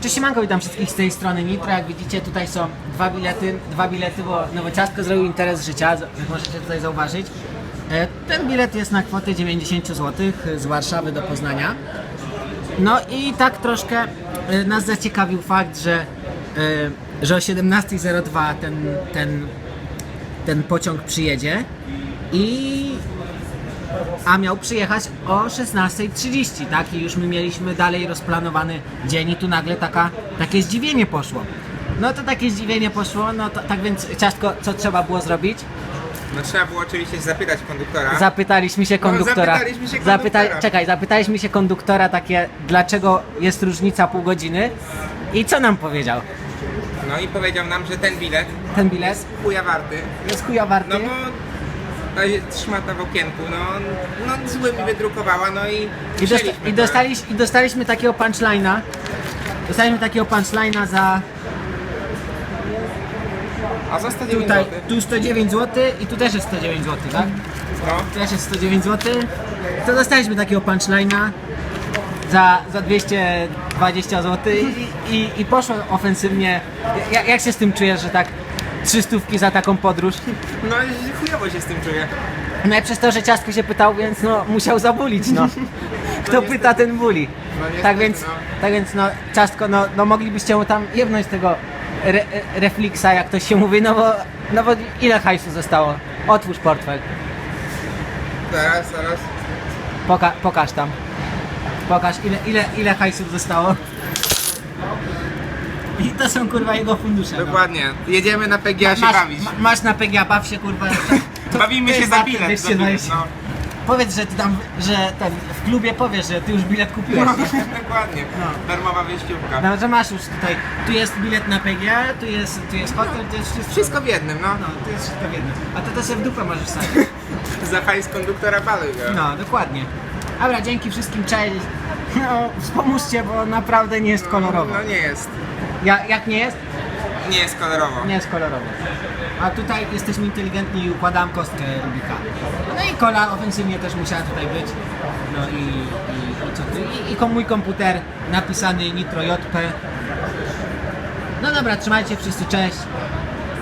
Cześć siemanko, witam wszystkich z tej strony Nitro. Jak widzicie tutaj są dwa bilety, dwa bilety, bo Nowe Ciastko zrobił interes życia, jak możecie tutaj zauważyć. E, Ten bilet jest na kwotę 90 zł z Warszawy do Poznania. No i tak troszkę e, nas zaciekawił fakt, że, e, że o 17.02 ten, ten, ten pociąg przyjedzie i a miał przyjechać o 16.30, tak? I już my mieliśmy dalej rozplanowany dzień i tu nagle taka, takie zdziwienie poszło. No to takie zdziwienie poszło, no to tak więc ciastko, co trzeba było zrobić? No trzeba było oczywiście zapytać konduktora. Zapytaliśmy się konduktora. zapytaliśmy się konduktora. czekaj, zapytaliśmy się konduktora takie, dlaczego jest różnica pół godziny i co nam powiedział? No i powiedział nam, że ten bilet Ten bilet chuja warty. jest chuja warty. No bo szmata w okienku, no, no zły mi wydrukowała, no i I, dosta- i, to. dostaliśmy, I dostaliśmy takiego punchline'a. Dostaliśmy takiego punchline'a za A za 109 tutaj, zł. tu 109 zł i tu też jest 109 zł, tak? No, Tu też jest 109 zł. To dostaliśmy takiego punchline'a za, za 220 zł i, i, i poszło ofensywnie. Jak, jak się z tym czujesz, że tak 300 za taką podróż? no i chujowo się z tym czuję. No i przez to, że ciastko się pytał, więc no musiał zabulić, no. Kto niestety. pyta, ten buli. No niestety, tak więc, no. tak więc no ciastko, no, no moglibyście mu tam jebnąć tego re, reflixa, jak to się mówi, no bo, no bo ile hajsu zostało? Otwórz portfel. Zaraz, zaraz. Poka pokaż tam. Pokaż ile, ile, ile hajsów zostało. I to są kurwa jego fundusze. no. Dokładnie. Jedziemy na PGA się bawić. ma, masz na PGA, baw się kurwa. To- Bawimy to się jest za bilet. Za 220. bilet no. Powiedz, że ty tam, że ten, w klubie powiesz, że ty już bilet kupiłeś. no, nie? dokładnie. No. Darmowa wyjściówka. No, że masz już tutaj, tu jest bilet na PGA, tu jest, tu jest hotel, tu jest wszystko. Wszystko w jednym, no. No, tu jest wszystko w jednym. A to to sobie w dupę możesz wsadzić. Za hajs konduktora baluj go. No, dokładnie. Dobra, dzięki wszystkim, cześć. No, wspomóżcie, bo naprawdę nie jest kolorowo. No nie jest. Ja, jak nie jest? Nie jest kolorowo. Nie jest kolorowo. A tutaj jesteśmy inteligentni i układam kostkę Rubika. No i kola ofensywnie też musiała tutaj być. No i, i, i co tu? I, i kom- mój komputer napisany Nitro JP. No dobra, trzymajcie wszyscy, cześć.